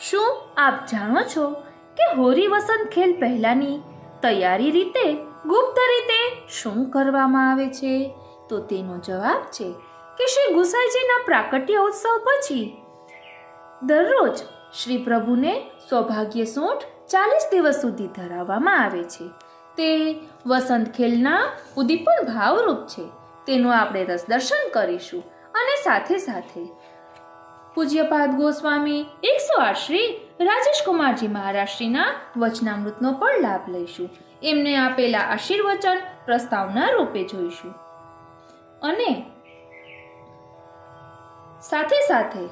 શું આપ જાણો છો કે હોરી વસંત ખેલ પહેલાની તૈયારી રીતે ગુપ્ત રીતે શું કરવામાં આવે છે? તો તેનો જવાબ છે કે શ્રી ગુસાઈજીના પ્રાકટ્ય ઉત્સવ પછી દરરોજ શ્રી પ્રભુને સૌભાગ્ય સૂંઠ ચાલીસ દિવસ સુધી ધરાવવામાં આવે છે. તે વસંત ખેલના ઉદ્દીપન ભાવરૂપ છે. તેનું આપણે રસ દર્શન કરીશું અને સાથે સાથે પૂજ્યપાદ ગોસ્વામી, એકસો આઠ શ્રી રાજેશ કુમારજી મહારાષ્ટ્રીના વચનામૃતનો પણ લાભ લઈશું. એમને આપેલા આશીર્વચન પ્રસ્તાવના રૂપે જોઈશું. અને સાથે સાથે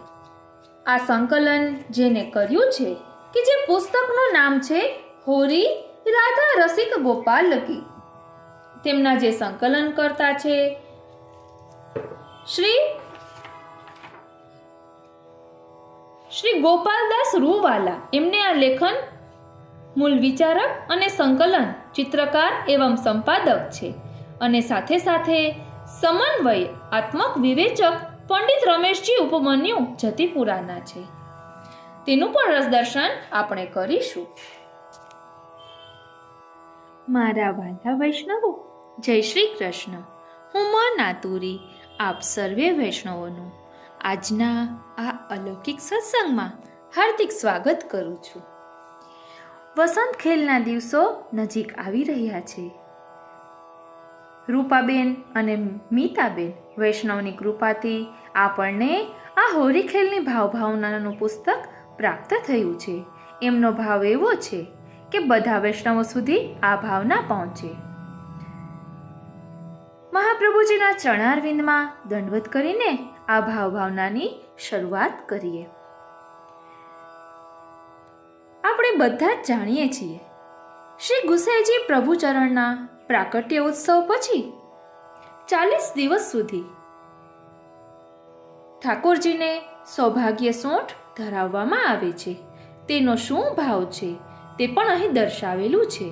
આ સંકલન જેને કર્યું છે, કે જે પુસ્તકનું નામ છે, હોરી રાધા રસિક ગોપાલકી તેમના જે સંકલન કરતા છે, શ્રી શ્રી ગોપાલદાસ રૂવાલા. એમને આ લેખન મૂળ વિચારક અને સંકલન, ચિત્રકાર એવં સંપાદક છે. અને સાથે સાથે સમન્વય, આત્મક વિવેચક પંડિત રમેશજી ઉપમન્યુ જતીપુરાના છે. તેનું પણ રસદર્શન આપણે કરીશું. મારા વાલા વૈષ્ણવો, જય શ્રી કૃષ્ણ. હું માં નાતુરી, આપ સર્વે વૈષ્ણવોનું. આજના આ અલૌકિક સત્સંગમાં હાર્દિક સ્વાગત કરું છું. વસંત ખેલના દિવસો નજીક આવી રહ્યા છે. રૂપાબેન અને મીતાબેન વૈષ્ણવની કૃપાથી આપણને આ હોળી ખેલની ભાવભાવનાનું પુસ્તક પ્રાપ્ત થયું છે. એમનો ભાવ એવો છે કે બધા વૈષ્ણવો સુધી આ ભાવના પહોંચે. મહાપ્રભુજીના ચણારવિંદમાં દંડવત કરીને આ ભાવ ભાવનાની શરૂઆત કરીએ. આપણે બધા જ જાણીએ છીએ, શ્રી ગુસાઈજી પ્રભુચરણના પ્રાકટ્ય ઉત્સવ પછી ચાલીસ દિવસ સુધી ઠાકોરજીને સૌભાગ્ય સોંઠ ધરાવવામાં આવે છે. તેનો શું ભાવ છે તે પણ અહીં દર્શાવેલું છે.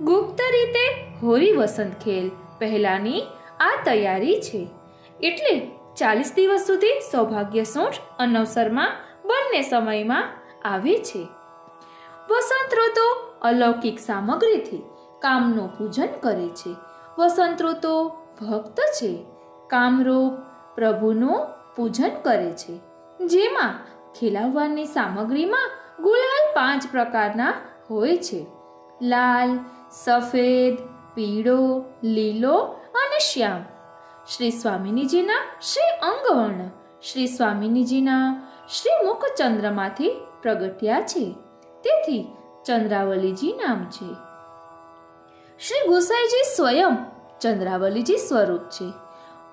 ગુપ્ત રીતે હોળી વસંત ખેલ પહેલાની આ તૈયારી છે. એટલે ચાલીસ દિવસ સુધી સૌભાગ્ય સૂંઠ અનવસરમાં બંને સમયમાં આવે છે. વસંત ઋતુ અલૌકિક સામગ્રીથી કામનું પૂજન કરે છે. વસંત ઋતુ ભક્ત છે. કામરૂપ પ્રભુનું પૂજન કરે છે. જેમાં ખીલાવવાની સામગ્રીમાં ગુલાલ પાંચ પ્રકારના હોય છે. લાલ, સફેદ, પીળો, લીલો અને શ્યામ. શ્રી સ્વામિનીજીના શ્રી અંગવર્ણ. શ્રી સ્વામિનીજીના શ્રી મુખચંદ્રમાંથી પ્રગટ્યા છે. તેથી ચંદ્રાવલીજી નામ છે. શ્રી ગુસાઈજી સ્વયં ચંદ્રાવલીજી સ્વરૂપ છે.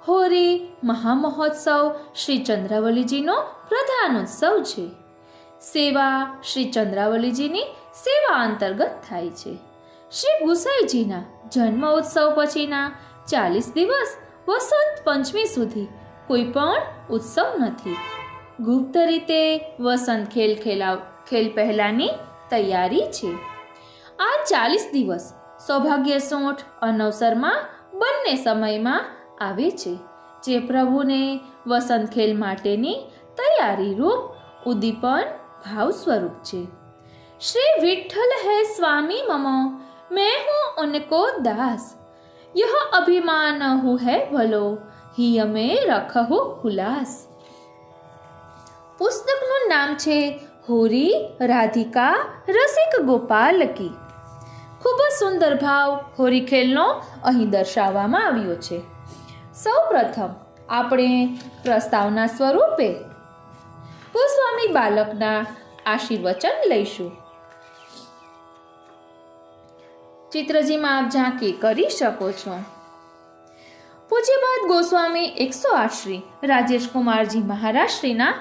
હોરી મહામહોત્સવ શ્રી ચંદ્રાવલીજીનો પ્રધાન ઉત્સવ છે. સેવા શ્રી ચંદ્રાવલીજીની સેવા અંતર્ગત થાય છે. શ્રી ગુસાઈજીના જન્મ ઉત્સવ પછીના ચાલીસ દિવસ વસંત પંચમી સુધી કોઈ પણ ઉત્સવ નથી. ગુપ્ત રીતે વસંત ખેલ ખેલાવ, ખેલ પહેલાંની તૈયારી છે. આ ચાલીસ દિવસ સૌભાગ્ય સોંઠ અનવસરમાં બંને સમયમાં આવે છે, જે પ્રભુને વસંત ખેલ માટેની તૈયારી રૂપ ઉદ્દીપન ભાવ સ્વરૂપ છે. શ્રી વિઠ્ઠલ હે સ્વામી મમ, મેં હું ઉનકો દાસ यह अभिमान हूँ है भलो ही में रखहु हुलास પુસ્તકનું નામ છે હોરી રાધિકા રસિક ગોપાલ કી ખૂબ જ સુંદર ભાવ હોરી ખેલનો અહીં દર્શાવવામાં આવ્યો છે સૌ પ્રથમ આપણે પ્રસ્તાવના સ્વરૂપે ગોસ્વામી બાલકના આશીર્વચન લઈશું ચિત્રજીમાં આપ ઝાંકી કરી શકો છો. પૂજ્યપાદ ગોસ્વામી એકસો આઠ શ્રી રાજેશ કુમારજી મહારાષ્ટ્રીના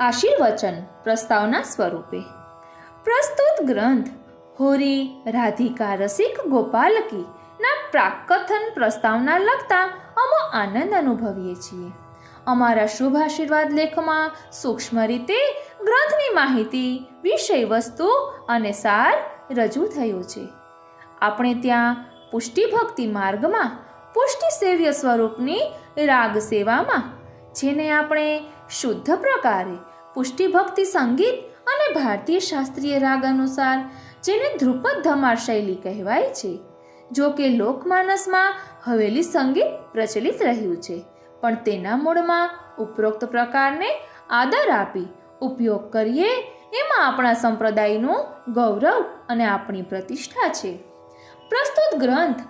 આશીર્વચન પ્રસ્તાવના સ્વરૂપે. પ્રસ્તુત ગ્રંથ હોરી રાધિકા રસિક ગોપાલકી ના પ્રાકથન પ્રસ્તાવના લખતા અમો આનંદ અનુભવીએ છીએ. અમારા શુભ આશીર્વાદ લેખમાં સૂક્ષ્મ રીતે ગ્રંથની માહિતી, વિષય વસ્તુ અને સાર રજૂ થયો છે. આપણે ત્યાં પુષ્ટિ ભક્તિ માર્ગમાં પુષ્ટિ સેવ્ય સ્વરૂપની રાગ સેવામાં, જેને આપણે શુદ્ધ પ્રકારે પુષ્ટિ ભક્તિ સંગીત અને ભારતીય શાસ્ત્રીય રાગ અનુસાર, જેને ધ્રુપદ ધમાર શૈલી કહેવાય છે, જો કે લોકમાનસમાં હવેલી સંગીત પ્રચલિત રહ્યું છે, પણ તેના મૂળમાં ઉપરોક્ત પ્રકારને આદર આપી ઉપયોગ કરીએ, એમાં આપણા સંપ્રદાયનું ગૌરવ અને આપણી પ્રતિષ્ઠા છે. પ્રસ્તુત ગ્રંથ,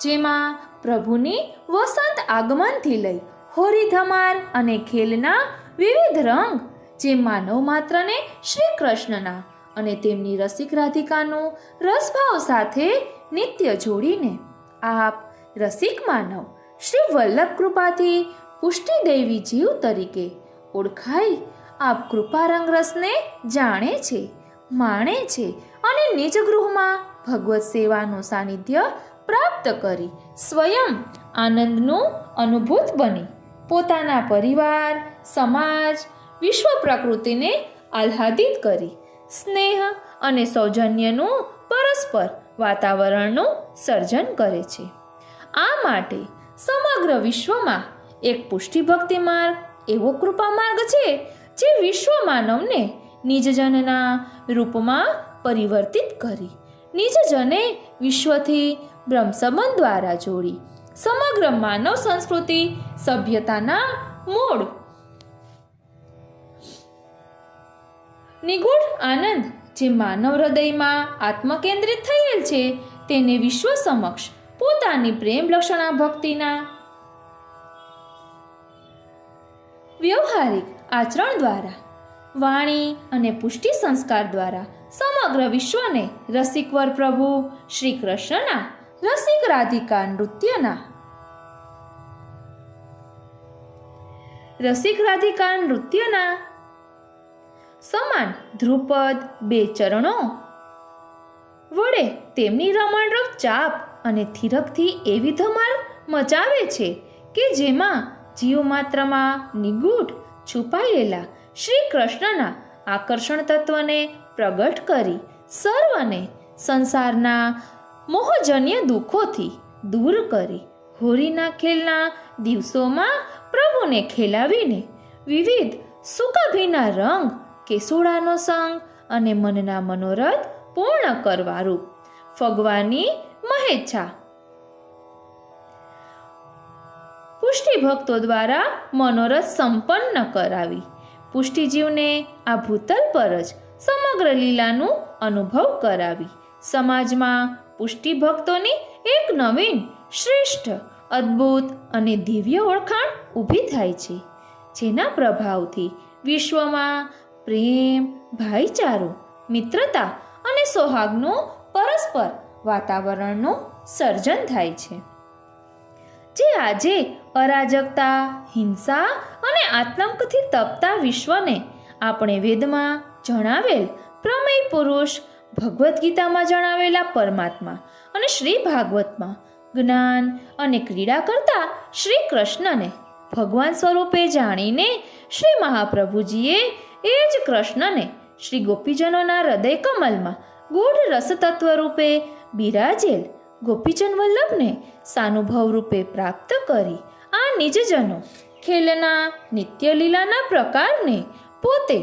જેમાં પ્રભુની વસંત આગમનથી લઈ હોરી ધમાર અને ખેલના વિવિધ રંગ, જે માનવ માત્રને શ્રી કૃષ્ણના અને તેમની રસિક રાધિકાનું રસભાવ સાથે નિત્ય જોડીને આપ રસિક માનવ શ્રી વલ્લભ કૃપાથી પુષ્ટિદેવી જીવ તરીકે ઓળખાઈ આપ કૃપા રંગરસને જાણે છે, માણે છે અને નિજ ગૃહમાં ભગવત સેવાનું સાનિધ્ય પ્રાપ્ત કરી, સ્વયં આનંદનું અનુભૂત બની. પોતાના પરિવાર, સમાજ, વિશ્વ પ્રકૃતિને આહ્લાદિત કરી. સ્નેહ અને સૌજન્યનું પરસ્પર વાતાવરણનું સર્જન કરે છે. આ માટે સમગ્ર વિશ્વમાં એક પુષ્ટિભક્તિ માર્ગ, એવો કૃપા માર્ગ છે, જે વિશ્વ માનવને નિજજનના રૂપમાં પરિવર્તિત કરી. નિજજને વિશ્વથી બ્રહ્મ સંબંધ દ્વારા જોડી. સમગ્ર માનવ સંસ્કૃતિ સભ્યતાના મૂળ. નિગૂઢ આનંદ જે માનવ હૃદયમાં આત્મકેન્દ્રિત થયેલ છે, તેને વિશ્વ સમક્ષ પોતાની પ્રેમ લક્ષણા ભક્તિના વ્યવહારિક આચરણ દ્વારા, વાણી અને પુષ્ટિ સંસ્કાર દ્વારા સમગ્ર વિશ્વને રસિકવર પ્રભુ શ્રી કૃષ્ણના, રસિક રાધિકા નૃત્યના. રસિક રાધિકા નૃત્યના. સમાન ધ્રુપદ બે ચરણો. વડે તેમની રમણરૂપ ચાપ અને થીરકથી એવી ધમાલ મચાવે છે કે જેમાં જીવ માત્રમાં નિગૂઢ છુપાયેલા શ્રી કૃષ્ણના આકર્ષણ તત્વને પ્રગટ કરી સર્વને સંસારના મોહજન્ય દુઃખોથી દૂર કરી. હોળીના ખેલના દિવસોમાં પ્રભુને ખેલાવીને વિવિધ સુકાભીના રંગ, કેસુડાનો સંગ અને મનના મનોરથ પૂર્ણ કરવારૂપ ફગવાની મહેચ્છા. પુષ્ટિ ભક્તો દ્વારા મનોરથ સંપન્ન કરાવી. પુષ્ટિજીવને આ ભૂતલ પર જ સમગ્ર લીલાનું અનુભવ કરાવી. સમાજમાં પુષ્ટિ ભક્તોની એક નવીન, શ્રેષ્ઠ, અદ્ભુત અને દિવ્ય ઓળખાણ ઊભી થાય છે, જેના પ્રભાવથી વિશ્વમાં પ્રેમ, ભાઈચારો, મિત્રતા અને સોહાગનું પરસ્પર વાતાવરણનું સર્જન થાય છે. જે આજે અરાજકતા, હિંસા અને આતંકથી તપતા વિશ્વને આપણે વેદમાં જણાવેલ પ્રમેય પુરુષ ભગવદ્ ગીતામાં જણાવેલા પરમાત્મા અને શ્રી ભાગવતમાં જ્ઞાન અને ક્રીડા કરતા શ્રી કૃષ્ણને ભગવાન સ્વરૂપે જાણીને શ્રી મહાપ્રભુજીએ એ જ કૃષ્ણને શ્રી ગોપીજનોના હૃદય કમલમાં ગૂઢ રસતત્વ રૂપે બિરાજેલ ગોપીજન વલ્લભને સાનુભવ રૂપે પ્રાપ્ત કરી આ નિજજનો ખેલના, નિત્યલીલાના પ્રકારને પોતે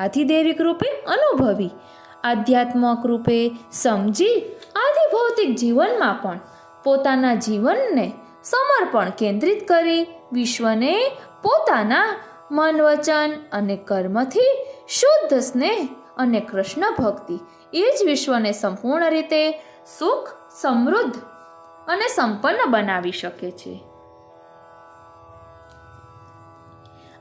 આધિદેવિક રૂપે અનુભવી, આધ્યાત્મક રૂપે સમજી, આદિ ભૌતિક જીવનમાં પણ પોતાના જીવનને સમર્પણ કેન્દ્રિત કરી વિશ્વને પોતાના મન, વચન અને કર્મથી શુદ્ધ સ્નેહ અને કૃષ્ણ ભક્તિ, એ જ વિશ્વને સંપૂર્ણ રીતે સુખ, સમૃદ્ધ અને સંપન્ન બનાવી શકે છે.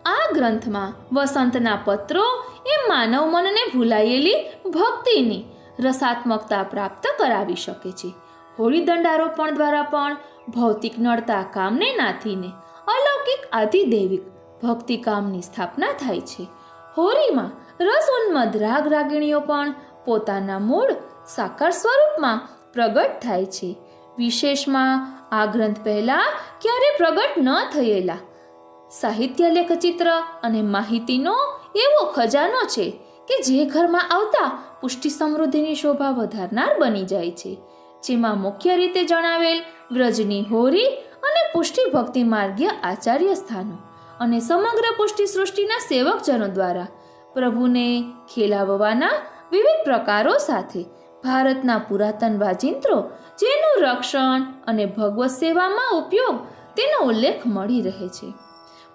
આ ગ્રંથમાં વસંતના પત્રો એ માનવ મનને ભૂલાયેલી ભક્તિની રસાત્મકતા પ્રાપ્ત કરાવી શકે છે. હોળી દંડારોપણ દ્વારા પણ ભૌતિક નડતા કામને નાથીને અલૌકિક આધિદૈવિક ભક્તિ કામની સ્થાપના થાય છે. હોળીમાં રસ ઉન્મદ રાગ રાગીણીઓ પણ પોતાના મૂળ સાકાર સ્વરૂપમાં પ્રગટ થાય છે. વિશેષમાં આ ગ્રંથ પહેલાં ક્યારે પ્રગટ ન થયેલા સાહિત્ય લેખચિત્ર અને માહિતીનો એવો ખજાનો છે કે જે ઘરમાં આવતા પુષ્ટિ સમૃદ્ધિની શોભા વધારનાર બની જાય છે. જેમાં મુખ્ય રીતે જણાવેલ વ્રજની હોરી અને પુષ્ટિ ભક્તિ માર્ગીય આચાર્ય સ્થાનો અને સમગ્ર પુષ્ટિ સૃષ્ટિના સેવકજનો દ્વારા પ્રભુને ખેલાવવાના વિવિધ પ્રકારો સાથે ભારતના પુરાતન વાજિંત્રો જેનું રક્ષણ અને ભગવત સેવામાં ઉપયોગ તેનો ઉલ્લેખ મળી રહે છે.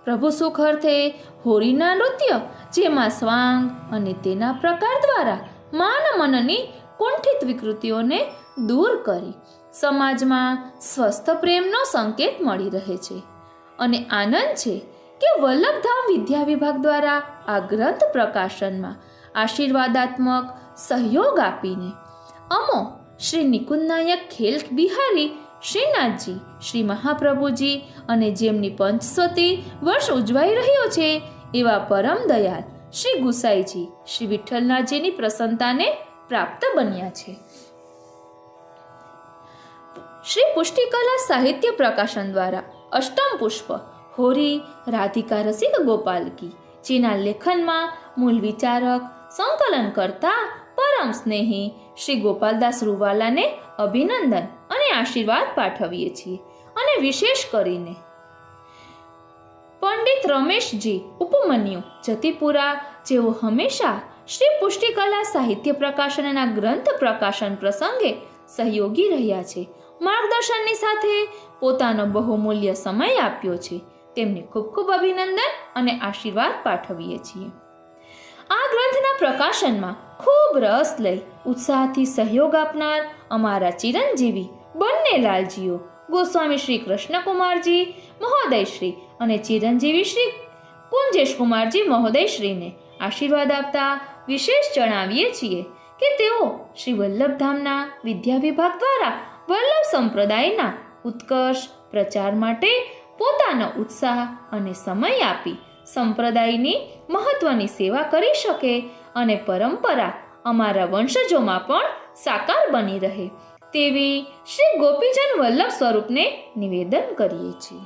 પ્રભુ સુખ અર્થે હોળીના નૃત્ય, જેમાં સ્વાંગ અને તેના પ્રકાર દ્વારા માન મનની કુંઠિત વિકૃતિઓને દૂર કરી સમાજમાં સ્વસ્થ પ્રેમનો સંકેત મળી રહે છે. અને આનંદ છે કે વલ્લભધામ વિદ્યા વિભાગ દ્વારા આ ગ્રંથ પ્રકાશનમાં આશીર્વાદાત્મક સહયોગ આપીને અમો શ્રી નિકુંજનાયક ખેલ બિહારી શ્રીનાથજી, શ્રી મહાપ્રભુજી અને જેમની પંચસોતી વર્ષ ઉજવાઈ રહ્યો છે, એવા પરમ દયાલ શ્રી ગુસાઈજી શ્રી વિઠ્ઠલનાથજીની પ્રસન્નતાને પ્રાપ્ત બન્યા છે. શ્રી પુષ્ટિકલા સાહિત્ય પ્રકાશન દ્વારા અષ્ટમ પુષ્પ હોરી રાધિકા રસિક ગોપાલકી, જેના લેખનમાં મૂળ વિચારક સંકલન કરતા પરમ સ્નેહી શ્રી ગોપાલદાસ રૂવાલાને અભિનંદન અને આશીર્વાદ પાઠવીએ છીએ અને વિશેષ કરીને. પંડિત રમેશજી ઉપમન્યુ જતીપુરા, જેઓ હંમેશા શ્રી પુષ્ટિકલા સાહિત્ય પ્રકાશનના ગ્રંથ પ્રકાશન પ્રસંગે સહયોગી રહ્યા છે. માર્ગદર્શનની સાથે પોતાનો બહુમૂલ્ય સમય આપ્યો છે. તેમને ખૂબ ખૂબ અભિનંદન અને આશીર્વાદ પાઠવીએ છીએ. આ ગ્રંથના પ્રકાશનમાં ખૂબ રસ લઈ ઉત્સાહથી સહયોગ આપનાર અમારા ચિરંજીવી બંને લાલજીઓ, ગોસ્વામી શ્રી કૃષ્ણકુમારજી, મહોદયશ્રી અને ચિરંજીવી શ્રી કુંજેશકુમારજી કુમારજી મહોદય આશીર્વાદ આપતા વિશેષ જણાવીએ છીએ કે તેઓ શ્રી વલ્લભધામના વિદ્યા વિભાગ દ્વારા વલ્લભ સંપ્રદાયના ઉત્કર્ષ પ્રચાર માટે પોતાનો ઉત્સાહ અને સમય આપી સંપ્રદાયની મહત્વની સેવા કરી શકે અને પરંપરા અમારા વંશજોમાં પણ સાકાર બની રહે. તેવી શ્રી ગોપીચંદ વલ્લભ સ્વરૂપને નિવેદન કરીએ છીએ.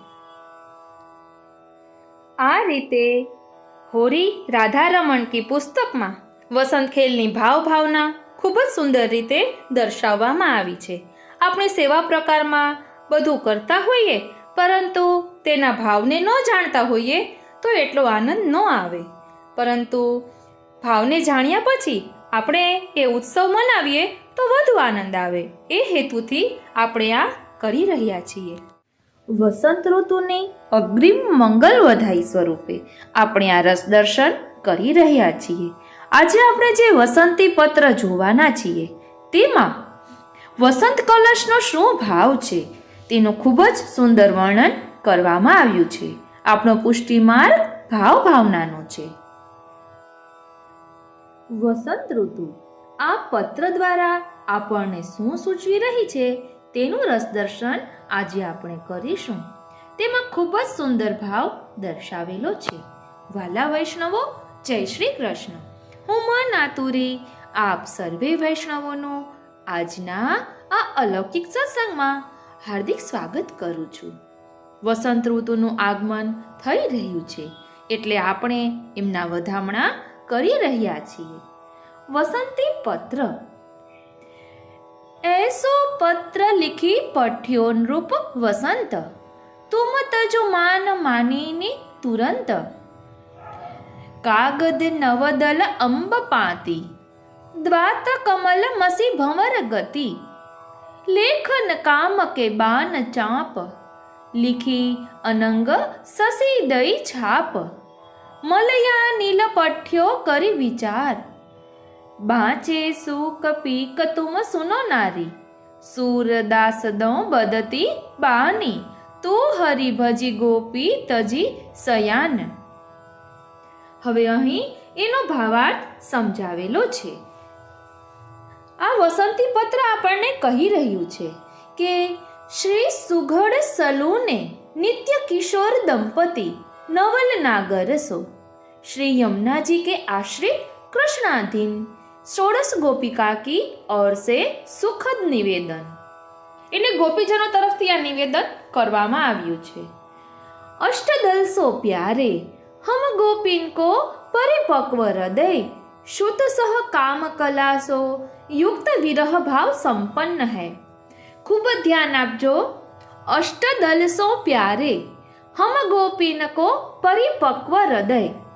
આ રીતે હોરી રાધારમણ કી પુસ્તકમાં વસંત ખેલની ભાવ ભાવના ખૂબ જ સુંદર રીતે દર્શાવવામાં આવી છે. આપણે સેવા પ્રકારમાં બધું કરતા હોઈએ, પરંતુ તેના ભાવને ન જાણતા હોઈએ તો એટલો આનંદ ન આવે. પરંતુ ભાવને જાણ્યા પછી આપણે એ ઉત્સવ મનાવીએ તો વધુ આનંદ આવે. એ હેતુથી આપણે આ કરી રહ્યા છીએ. વસંત ઋતુની અગ્રિમ મંગલ વધાઈ સ્વરૂપે આપણે આ રસ દર્શન કરી રહ્યા છીએ. આજે આપણે જે વસંતી પત્ર જોવાના છીએ, તેમાં વસંત કલશનો શું ભાવ છે, તેનું ખૂબ જ સુંદર વર્ણન કરવામાં આવ્યું છે. આપણો પુષ્ટિમાર્ગ ભાવ ભાવનાનો છે. વસંત ઋતુ આ પત્ર દ્વારા આપણને શું સૂચવી રહી છે તેનું રસદર્શન આજે આપણે કરીશું. તેમાં ખૂબ જ સુંદર ભાવ દર્શાવેલો છે. વાલા વૈષ્ણવો, જય શ્રી કૃષ્ણ. હું મન આતુરી આપ સર્વે વૈષ્ણવોનું આજના આ અલૌકિક સત્સંગમાં હાર્દિક સ્વાગત કરું છું. વસંત ઋતુનું આગમન થઈ રહ્યું છે, એટલે આપણે એમના વધામણા કરી રહ્યા છીએ. વસંતી પત્ર. એસો પત્ર લિખી પઠ્યો નૃપ વસંત. તુમ તજો માન માનીની તુરંત. કાગદ નવદલ અંબ પાતી. દ્વાત કમલ મસી ભંવર ગતિ. લેખન કામ કે બાન ચાપ. લિખી અનંગ સસી દઈ છાપ. મલયા નીલ પઠ્યો કરી વિચાર. બાંચે સુકપી કતુમ સુનો નારી. સૂરદાસ દં બદતી બાની. તું હરી ભજી ગોપી તજી સયાન. હવે અહીં એનો ભાવાર્થ સમજાવેલો છે. આ વસંતી પત્ર આપણને કહી રહ્યું છે કે શ્રી સુઘડ સલુને નિત્ય કિશોર દંપતી નવલ નાગરસો શ્રી યમુનાજી કે આશ્રિત કૃષ્ણાધીન. ષોડશ ગોપિકાકી સે સુખદ નિવેદન. એટલે ગોપીજનો તરફથી આ નિવેદન કરવામાં આવ્યું છે. અષ્ટદલ સો પ્યારે, હમ ગોપીન કો પરિપક્વ હૃદય, શુદ્ધ સહ કામ કલાસો યુક્ત વિરહ ભાવ સંપન્ન હૈ. ખૂબ ધ્યાન આપજો, અષ્ટદલ સો પ્યારે, હમ ગોપીન કો પરિપક્વ હૃદય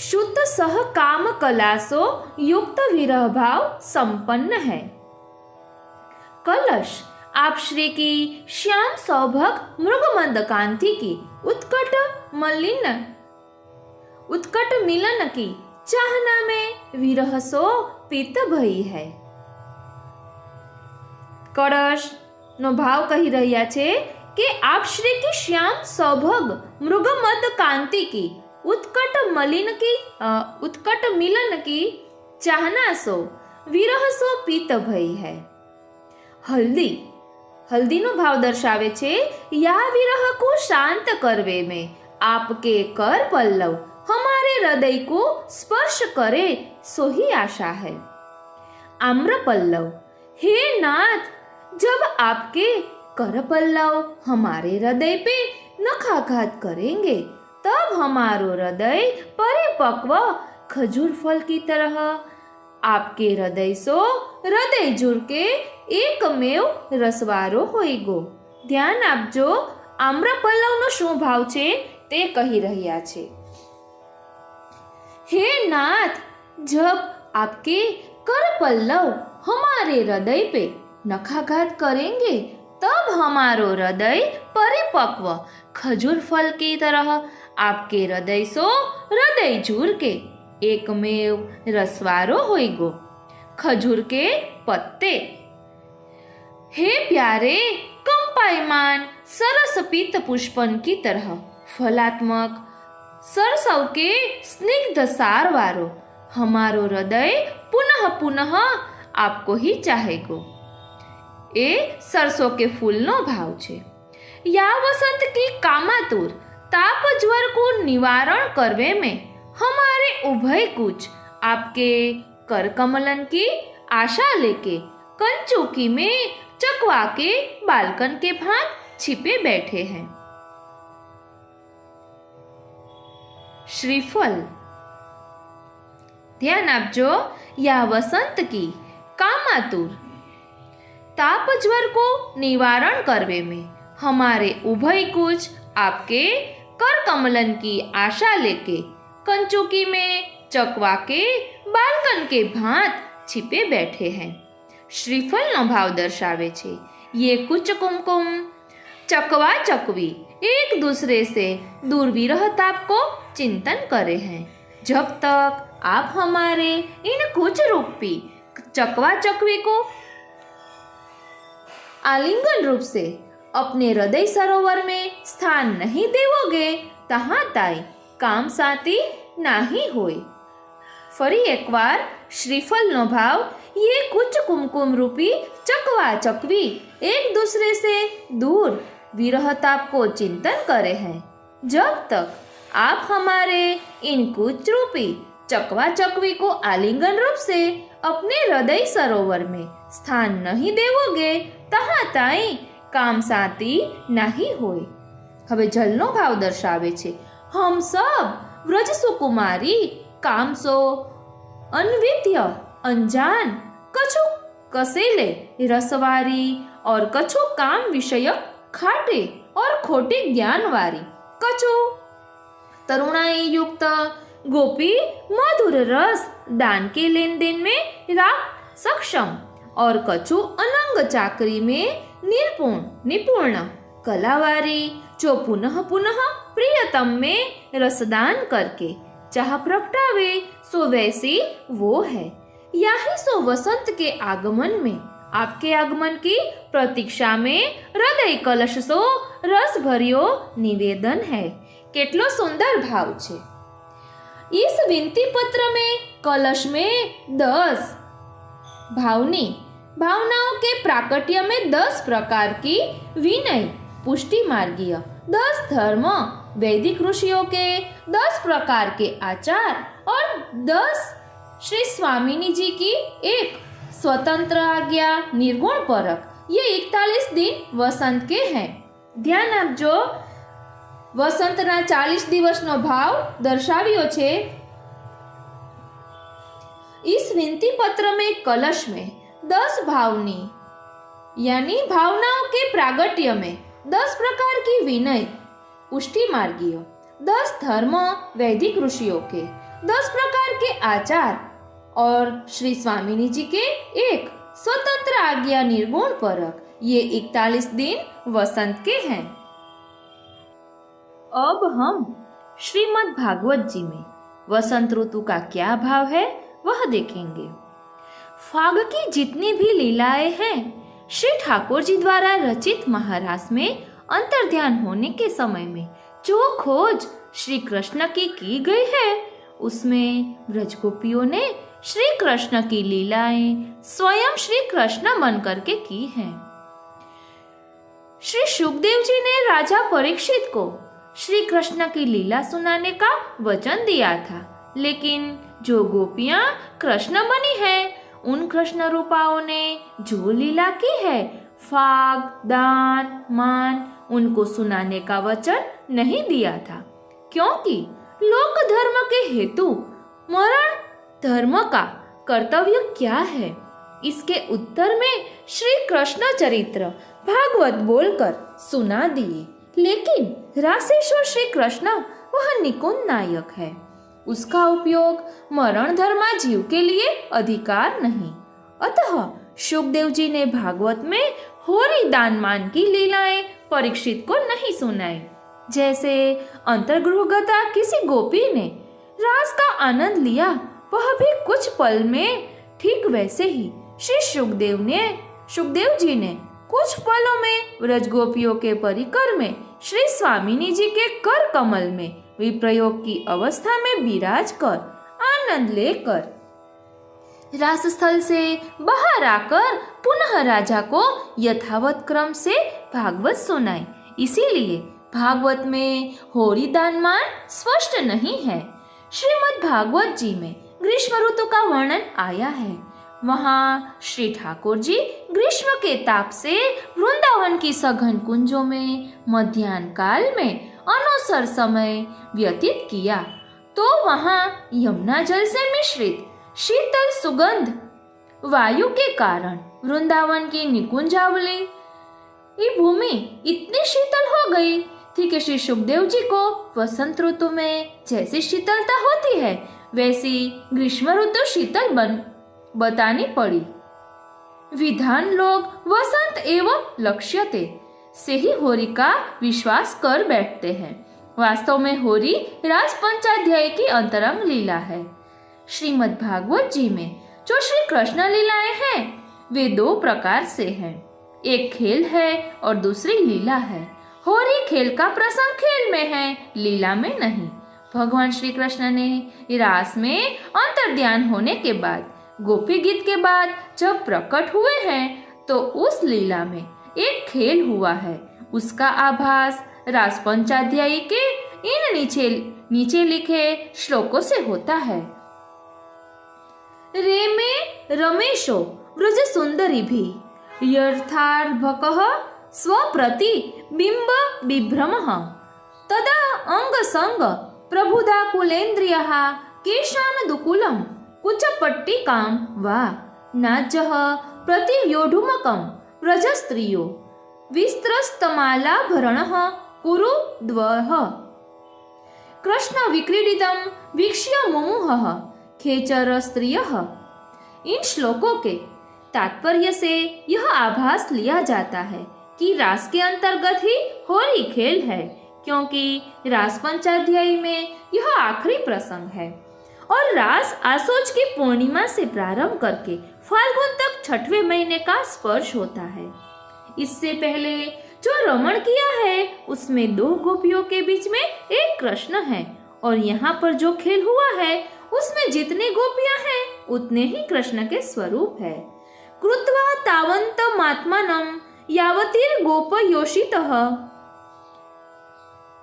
शुद्ध सह काम कलासो युक्त विरह भाव संपन्न है कलश आप श्री की श्याम सौभग मृगमंद कांति की उत्कट मलिन उत्कट मिलन की चाहना में विरह सो पीत भई है કળશ નો ભાવ કહી રહ્યા છે કે આપ શ્રી કી શ્યામ સૌભગ મૃગમદ કાંતિ की उत्कट मलिन की अ, उत्कट मिलन की चाहना सो विरह सो पीत भई है हल्दी હલ્દીનો ભાવ દર્શાવે છે યા વિરહ को शांत करवे में आपके कर पल्लव हमारे हृदय को स्पर्श करे सो ही आशा है आम्र पल्लव हे नाथ जब आपके कर पल्लव हमारे हृदय पे नखाघात करेंगे तब हमारो हृदय परिपक्व खजूर फल की तरह आपके हृदय सो हृदय जुड़ के એકમેવ રસવારો હોય ગો ધ્યાન આપજો આમ્રપલ્લવનો શું ભાવ છે તે કહી રહ્યા છે हे नाथ जब आपके कर पल्लव हमारे हृदय पे नखाघात करेंगे तब हमारो हृदय परिपक्व खजूर फल की तरह આપકે હૃદય સો હૃદય ઝુરકે એકમેવ રસવારો હોય ગો ખજૂર કે પત્તે હે પ્યારે કંપાયમાન સરસ પિત્ત પુષ્પન કી તરહ ફલાત્મક સરસવ કે સ્નિગ્ધ સારવારો હમારો હૃદય પુનઃ પુનઃ આપકો હી ચાહે ગો એ સરસો કે ફૂલનો ભાવ છે યા વસંત કી કામાતુર ताप ज्वर को निवारण करवे में हमारे उभय कुछ आपके कर कमलन की आशा लेके कंचुकी में चकवा के बालकन के भांत छिपे बैठे हैं श्रीफल ध्यान आपजो या वसंत की कामातुर ताप ज्वर को निवारण करवे में हमारे उभय कुछ आपके कर कमलन की आशा लेके कंचुकी में चकवा के बालकन के भांत छिपे बैठे हैं શ્રીફળનો ભાવ દર્શાવે છે ये कुछ कुमकुम चकवा चकवी एक दूसरे से दूर विरह ताप को चिंतन करे हैं जब तक आप हमारे इन कुछ रूपी चकवा चकवी को आलिंगन रूप से अपने हृदय सरोवर में स्थान नहीं देवोगे तहाँ ताई કામ સાથી નાહી હોય ફરી એકવાર श्रीफल નો ભાવ ये कुछ कुमकुम रूपी चकवा चकवी एक दूसरे से दूर विरह ताप को चिंतन करे हैं जब तक आप हमारे इन कुछ रूपी चकवा चकवी को आलिंगन रूप से अपने हृदय सरोवर में स्थान नहीं देवोगे तहाँ ताई કામ સાતી નહીં હોય હવે જલનો ભાવ દર્શાવે છે હમ સબ વ્રજ સુકુમારી કામસો અન્વિત્ય अनजान कछु कसेले रसवारी और कछु काम विषयक खाटे और खोटे ज्ञान वारी कछु तरुणाई युक्त गोपी मधुर रस दान के लेन देन में राग सक्षम और कछु अनंग चाकरी में निर्पुण निपुण कलावारी जो पुनः पुनः प्रियतम में रसदान करके चाह प्रगटावे सो वैसी वो है यही सो वसंत के आगमन में आपके आगमन की प्रतीक्षा में हृदय कलश सो रस भरियो निवेदन है કેટલો સુંદર ભાવ છે इस विनती पत्र में कलश में दस भावनी भावनाओं के प्राकट्य में दस प्रकार की विनय पुष्टि मार्गीय दस धर्म वैदिक ऋषियों के दस प्रकार के आचार और दस श्री स्वामिनी जी की एक स्वतंत्र आज्ञा निर्गुण परक ये इकतालीस दिन वसंत के हैं ધ્યાન આપજો વસંતના ચાલીસ દિવસનો ભાવ દર્શાવ્યો છે इस विनती पत्र में कलश में दस भावनी, यानी भावनाओं के प्रागट्य में दस प्रकार की विनय, पुष्टि मार्गीय, दस धर्म, वैदिक ऋषियों के, दस प्रकार के आचार, और श्री स्वामिनी जी के एक स्वतंत्र आज्ञा निर्गुण परक, ये इकतालीस दिन वसंत के हैं। अब हम श्रीमद् भागवत जी में, वसंत ऋतु का क्या भाव है, वह देखेंगे। फाग की जितनी भी लीलाएँ हैं, श्री ठाकुर जी द्वारा रचित महारास में अंतर ध्यान होने के समय में जो खोज श्री कृष्ण की की गई है, उसमें ब्रजगोपियों ने श्री कृष्ण की लीलाएँ स्वयं श्री कृष्ण मन करके की हैं। श्री सुखदेव जी ने राजा परीक्षित को श्री कृष्ण की लीला सुनाने का वचन दिया था, लेकिन जो गोपियाँ कृष्ण बनी है उन कृष्ण रूपाओं ने जो लीला की है, फाग, दान, मान, उनको सुनाने का वचन नहीं दिया था। क्योंकि लोक धर्म के हेतु मरण धर्म का कर्तव्य क्या है? इसके उत्तर में श्री कृष्ण चरित्र भागवत बोलकर सुना दिए। लेकिन राशेश्वर श्री कृष्ण वह निकुंज नायक है। उसका उपयोग मरण धर्मा जीव के लिए अधिकार नहीं। अतः सुखदेव जी ने भागवत में होरी दानमान की लीलाएँ परीक्षित को नहीं सुनाई। जैसे अंतर्गृहगता किसी गोपी ने रास का आनंद लिया, वह भी कुछ पल में। ठीक वैसे ही श्री सुखदेव ने सुखदेव जी ने कुछ पलों में व्रज गोपियों के परिकर में श्री स्वामिनी जी के कर कमल में विप्रयोग की अवस्था में विराज कर, आनंद लेकर। रास स्थल से बाहर आकर पुनः राजा को यथावत क्रम से भागवत सुनाई। इसीलिए भागवत में होरी दानमान स्पष्ट नहीं है। श्रीमद् भागवत जी में ग्रीष्म ऋतु का वर्णन आया है। वहाँ श्री ठाकुर जी ग्रीष्म के ताप से वृंदावन की सघन कुंजों में मध्यान्ह काल में अनवसर समय व्यतीत किया। तो वहाँ यमुना जल से मिश्रित शीतल सुगंध, वायु के कारण वृंदावन की निकुंजावली भूमि इतनी शीतल हो गई थी कि श्री सुखदेव जी को वसंत ऋतु में जैसी शीतलता होती है, वैसी ग्रीष्म ऋतु शीतल बन बतानी पड़ी विधान लोग वसंत एवं लक्ष्यते से ही होरी का विश्वास कर बैठते हैं वास्तव में होरी राज पंचाध्याय की अंतरंग लीला है श्रीमद् भागवत जी में जो श्री कृष्ण लीलाएँ हैं वे दो प्रकार से हैं एक खेल है और दूसरी लीला है होरी खेल का प्रसंग खेल में है लीला में नहीं भगवान श्री कृष्ण ने रास में अंतर ध्यान होने के बाद गोपी गीत के बाद जब प्रकट हुए हैं तो उस लीला में एक खेल हुआ है। उसका आभास रास पंचाध्यायी के इन नीचे नीचे लिखे श्लोकों से होता है। रेमे रमेशो व्रज सुंदरी भी यर्थार्भक स्वप्रति बिंब विभ्रम तदा अंग संग प्रभुदा कुलेन्द्रिय केशान दुकुलम कुचपट्टिकां वा नाजः प्रतिव्योढुमकं व्रजस्त्रियो विस्त्रस्तमालाभरणः कुरु द्वः। कृष्ण विक्रीडितं वीक्ष्य मुमुहः, खेचर स्त्रियः। इन श्लोकों के तात्पर्य से यह आभास लिया जाता है कि रास के अंतर्गत ही होली खेल है, क्योंकि रास पंचाध्यायी में यह आखिरी प्रसंग है। और रास आसोज की पूर्णिमा से प्रारंभ करके फाल्गुन तक छठवें महीने का स्पर्श होता है। इससे पहले जो रमण किया है, उसमें दो गोपियों के बीच में एक कृष्ण है और यहाँ पर जो खेल हुआ है, उसमें जितने गोपियाँ हैं, उतने ही कृष्ण के स्वरूप है। कृत्वा तावंत मात्मानम यावतीर गोप योषित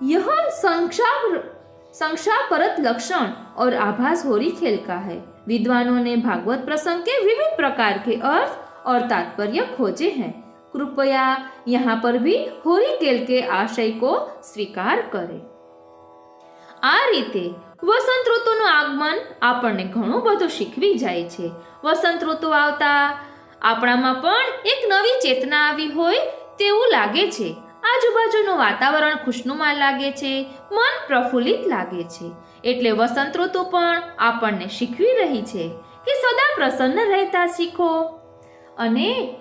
यह संक्षाप संक्षापरत लक्षण और आभास होरी खेल का है विद्वानों ने भागवत प्रसंग के विविध प्रकार के अर्थ और तात्पर्य खोजे हैं कृपया यहाँ पर भी હોરી ખેલ કે આશય કો સ્વીકાર કરે આ રીતે વસંત ઋતુનું આગમન આપણને ઘણું બધું શીખવી જાય છે વસંત ઋતુ આવતા આપણામાં પણ એક નવી ચેતના આવી હોય તેવું લાગે છે આજુબાજુનું વાતાવરણ ખુશનુમા લાગે છે, મન પ્રફુલ્લિત લાગે છે. એટલે વસંત ઋતુ પણ આપણને શીખવી રહી છે કે સદા પ્રસન્ન રહેતા શીખો. અને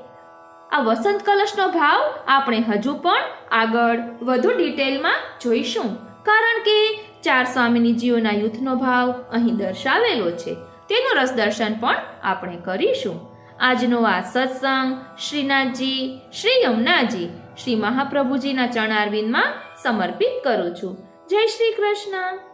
આ વસંત કલશનો ભાવ આપણે હજુ પણ આગળ વધુ ડિટેલમાં જોઈશું. કારણ કે ચાર સ્વામિનીજીઓના યુથનો ભાવ અહીં દર્શાવેલો છે. તેનું રસ દર્શન પણ આપણે કરીશું. આજનો આ સત્સંગ શ્રીનાથજી, શ્રી યમુનાજી શ્રી મહાપ્રભુજીના ચરણારવિંદમાં સમર્પિત કરું છું. જય શ્રી કૃષ્ણ.